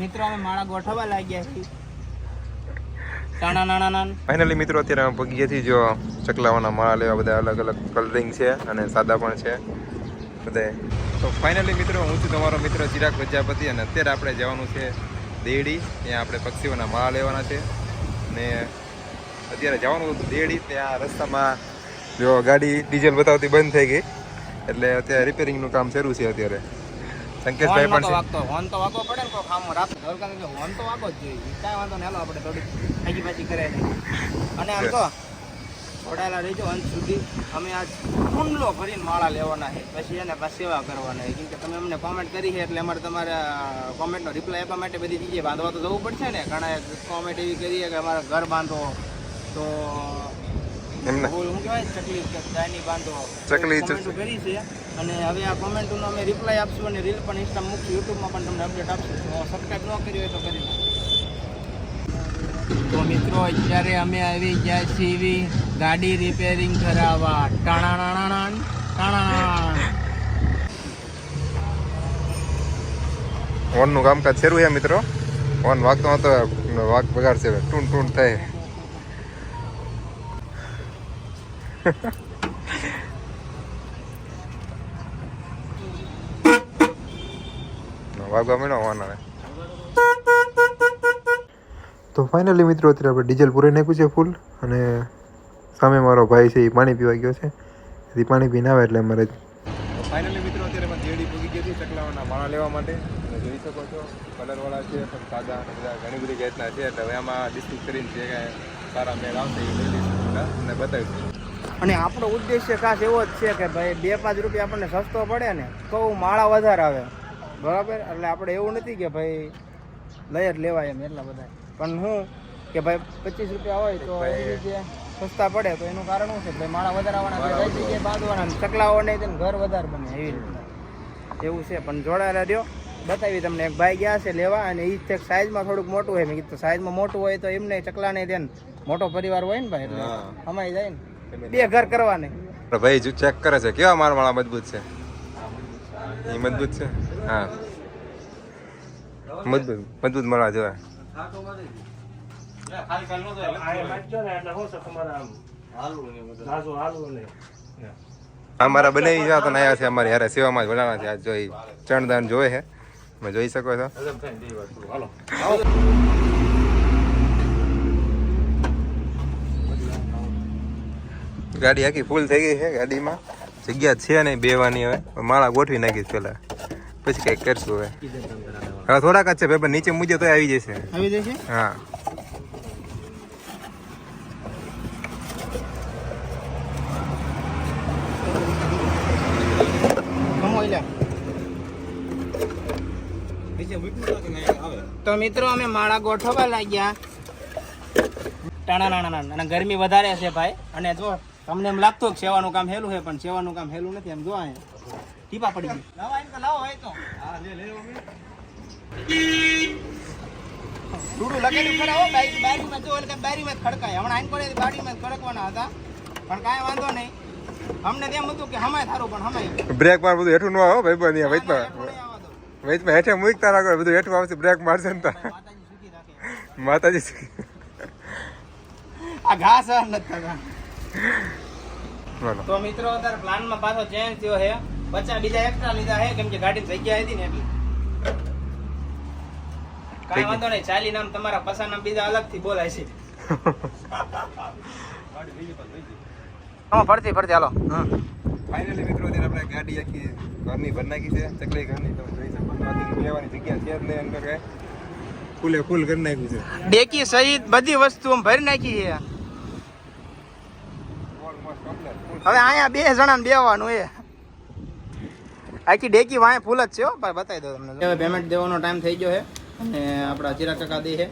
મિત્રો માળા ગોઠવવા લાગ્યા છીએ. ફાઇનલી મિત્રો, અત્યારે અમે પગીએથી જો ચકલાવાના માળા લેવા બધા અલગ અલગ કલરિંગ છે અને સાદા પણ છે. બધે. તો ફાઇનલી મિત્રો, હું છું તમારો મિત્ર ચિરાગ પ્રજાપતિ અને અત્યારે આપણે જવાનું છે દેડી. ત્યાં આપણે પક્ષીઓના માળા લેવાના છે. અને અત્યારે જવાનું દેડી, ત્યાં રસ્તામાં જો ગાડી, ડીઝલ બતાવતી બંધ થઈ ગઈ. એટલે અત્યારે રિપેરિંગનું કામ શરૂ છે અત્યારે. સંકેશભાઈ પણ વાગતો. હોન તો વાગવો પડે ને કોઈ કામ રાત ધોળકા કે હોન તો વાગો જ જોઈએ. કાંઈ વાંધો નહીં. હાલો આપણે થોડી ખાજી ભાજી કરે અને આમ તો જોડાયેલા રહીજો અંત સુધી. અમે આજ હુમલો ભરીને માળા લેવાના છે. પછી એને પાછી સેવા કરવાના છે. કેમ કે તમે અમને કોમેન્ટ કરી છે એટલે અમારે તમારે કોમેન્ટનો રિપ્લાય આપવા માટે બધી જગ્યાએ બાંધવા તો જવું પડશે ને. ઘણા કોમેન્ટ એવી કરીએ કે અમારે ઘર બાંધો. તો એમને. ચકલી કરી છે. અને હવે આ કોમેન્ટોનો અમે રિપ્લાય આપશું અને રીલ પણ ઇન્સ્ટા મૂકશું યુટ્યુબમાં પણ તમને અપડેટ આપશું. તો સબસ્ક્રાઈબ ન કરી હોય તો કરી તો મિત્રો અત્યારે અમે આવી ગયા છીએ ગાડી રિપેરિંગ કરાવવા. ટાણા ટાણા ઓનનું કામકાજ શરૂ છે મિત્રો. ઓન વાગતો હતો વાગ બગાડશે. ટૂન ટૂન થાય. વાગવા માંડ્યો ઓન તો ફાઇનલી મિત્રો, અત્યારે આપણે ડીઝલ પૂરી નાખ્યું છે ફૂલ અને સામે મારો ભાઈ છે એ પાણી પીવા ગયો છે. એથી પાણી પીને આવે એટલે અમારે ફાઇનલી મિત્રો, અત્યારે અમે જેડી પૂગી ગઈ હતી ચકલાવાના માળા લેવા માટે. જોઈ શકો છો, કલરવાળા છે, પણ સાદા અને બધા ઘણી બધી જાતના છે. એટલે હવે આમાં ડિસ્ટ્રિક્ટ કરીને જે કાંઈ સારા મેળ આવશે એ લઈ અને બતાવીશું. અને આપણો ઉદ્દેશ્ય ખાસ એવો જ છે કે ભાઈ બે પાંચ રૂપિયા આપણને સસ્તો પડે ને તો માળા વધારે આવે. બરાબર? એટલે આપણે એવું નથી કે ભાઈ લઈ જ લેવાય એમ એટલા બધા. પણ હું કે ભાઈ પચીસ રૂપિયા હોય તો જગ્યાએ સસ્તા પડે તો એનું કારણ શું છે? ભાઈ માળા વધારે આવવાના જગ્યાએ બાંધવાના ચકલાઓ નહીં તેને ઘર વધારે બને એવી રીતના એવું છે. પણ જોડાયેલા રહ્યો. બતાવી તમને એક ભાઈ ગયા છે લેવા અને એ છે સાઈઝમાં થોડુંક મોટું હોય. મેં કીધું સાઈઝમાં મોટું હોય તો એમને ચકલા નહીં દે મોટો પરિવાર હોય ને ભાઈ એટલે હા. જાય ને. બે ઘર કરવાને. ભાઈ જો ચેક કરે છે. કેવા મારા માળા મજબૂત છે? એ મજબૂત છે? હા. મજબૂત મજબૂત માળા જોવા. અમારા મારા બને જા તો આવ્યા છે અમારી હારે. સેવામાં જ વડાણા છે. આજ જોઈ ચણદાન જોવે છે. જોઈ શકો છો. ગાડી આખી ફૂલ થઈ ગઈ છે ગાડીમાં. જગ્યા છે નહીં બેવાની હવે. માળા ગોઠવી નાખીશ પેલા પછી કઈ કરશું હવે. હવે થોડાક જ છે પેપર નીચે મુજે તો આવી જશે. આવી જશે? હા. તો મિત્રો અમે માળા ગોઠવવા લાગ્યા. ટાણા નાણા અને ગરમી વધારે છે ભાઈ. અને જો તમને એમ લાગતું કે સેવાનું કામ હેલું છે પણ સેવાનું કામ હેલું નથી. એમ જો અહીંયા ટીપા પડી ગઈ. લાવો આઈને તો લાવો હોય તો. ડૂડું લગેલું ખરા હો બારી બારીમાં જો એટલે બારીમાં ખડકાય. હમણાં આઈને પડે બારીમાં ખડકવાના હતા. પણ કાંઈ વાંધો નહીં. અમને તેમ હતું કે હમાય થારું પણ હમાય. બ્રેક માર બધું હેઠું ન આવો ભાઈ બની દો. વચમાં હેઠે મૂકતા રાખો બધું હેઠું આવશે બ્રેક મારશે ને માતાજી સુખી માતાજી આ ઘાસ નથી થતા. બોલો તો મિત્રો અત્યારે પ્લાનમાં પાછો ચેન્જ થયો છે. બચ્ચા બીજા એક્સ્ટ્રા લીધા છે. કેમ કે ગાડી જગ્યા હતી ને એટલે. કાંઈ વાંધો નહીં. ચાલી નામ તમારા પસા નામ બીજા અલગથી બોલાય છે. હા ફરતી ફરતી. હાલો. ફાઇનલી મિત્રો અત્યારે આપણે ગાડી આખી ઘરની ભર નાખી છે. ચકલી ઘરની. તમે જોઈ શકો છો. આથી લેવાની જગ્યા છે જ નહીં અંદર કાંઈ. ફૂલે ફૂલ કરી નાખ્યું છે. ડેકી સહિત બધી વસ્તુ આમ ભરી નાખી છે. હવે અહીંયા બે જણાને બેવાનું એ. આખી ડેકી વાય ફૂલ જ છે હો ભાઈ બતાવી દો તમને. હવે પેમેન્ટ દેવાનો ટાઈમ થઈ ગયો છે અને આપણા ચિરા કાકા દે છે.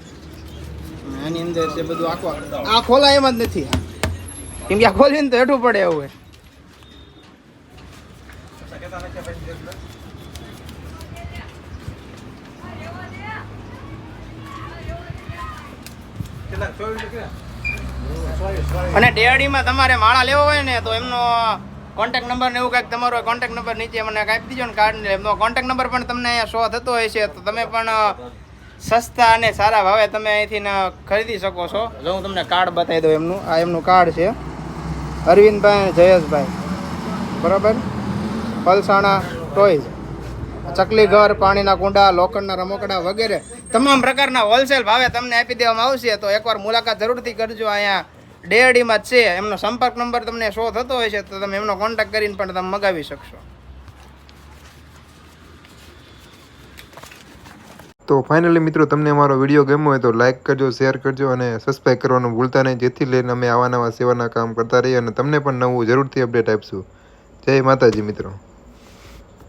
અને એની અંદર છે બધું આખો આ ખોલા એમ જ નથી. કેમ કે આ ખોલીને તો હેઠું પડે એવું કેટલા? ચોવીસ કેટલા અને ડેડીમાં તમારે માળા લેવો હોય ને, તો એમનો કોન્ટેક્ટ નંબર ને એવું કંઈક તમારો કોન્ટેક્ટ નંબર નીચે મને આપી દીજો ને કાર્ડ એમનો કોન્ટેક્ટ નંબર પણ તમને અહીંયા શો થતો હોય છે, તો તમે પણ સસ્તા અને સારા ભાવે તમે અહીંથી ખરીદી શકો છો. જો હું તમને કાર્ડ બતાવી દઉં એમનું, આ એમનું કાર્ડ છે. અરવિંદભાઈ અને જયેશભાઈ. બરાબર? પલસાણા ટોયઝ ચકલી ઘર પાણીના કુંડા, લોખંડના રમકડા વગેરે. તમામ પ્રકારના હોલસેલ ભાવે તમને આપી દેવામાં આવશે, તો એકવાર મુલાકાત જરૂરથી કરજો. અહીંયા ડેડીમાં જ છે, એમનો સંપર્ક નંબર તમને શો થતો હોય છે, તો તમે એમનો કોન્ટેક્ટ કરીને પણ તમે મગાવી શકશો. તો ફાઇનલી મિત્રો, તમને અમારો વીડિયો ગમ્યો હોય તો લાઇક કરજો શેર કરજો અને સબસ્ક્રાઈબ કરવાનું ભૂલતા નહીં. જેથી લઈને અમે આવા નવા સેવાના કામ કરતા રહીએ અને તમને પણ નવું જરૂરથી અપડેટ આપીશું. જય માતાજી મિત્રો.